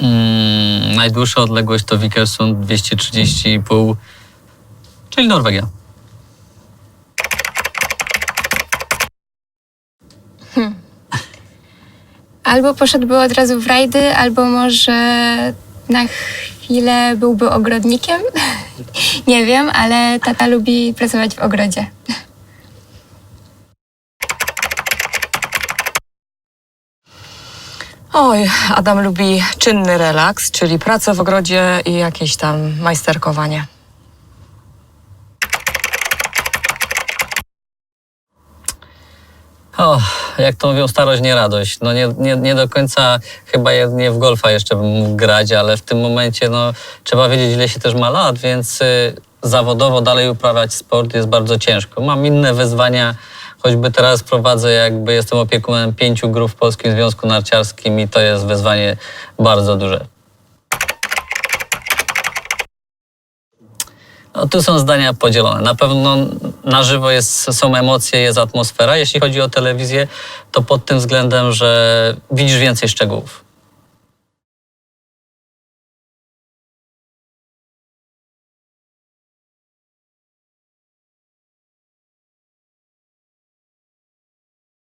Mm, najdłuższa odległość to Vikersund 230,5, czyli Norwegia. Albo poszedłby od razu w rajdy, albo może na chwilę byłby ogrodnikiem. Nie wiem, ale tata lubi pracować w ogrodzie. Oj, Adam lubi czynny relaks, czyli pracę w ogrodzie i jakieś tam majsterkowanie. O, jak to mówią, starość nie radość. No nie, nie, nie do końca chyba jedynie w golfa jeszcze bym mógł grać, ale w tym momencie no, trzeba wiedzieć, ile się też ma lat, więc y, zawodowo dalej uprawiać sport jest bardzo ciężko. Mam inne wyzwania, choćby teraz prowadzę, jakby jestem opiekunem pięciu grup w Polskim Związku Narciarskim i to jest wyzwanie bardzo duże. No, tu są zdania podzielone. Na pewno na żywo jest, są emocje, jest atmosfera. Jeśli chodzi o telewizję, to pod tym względem, że widzisz więcej szczegółów.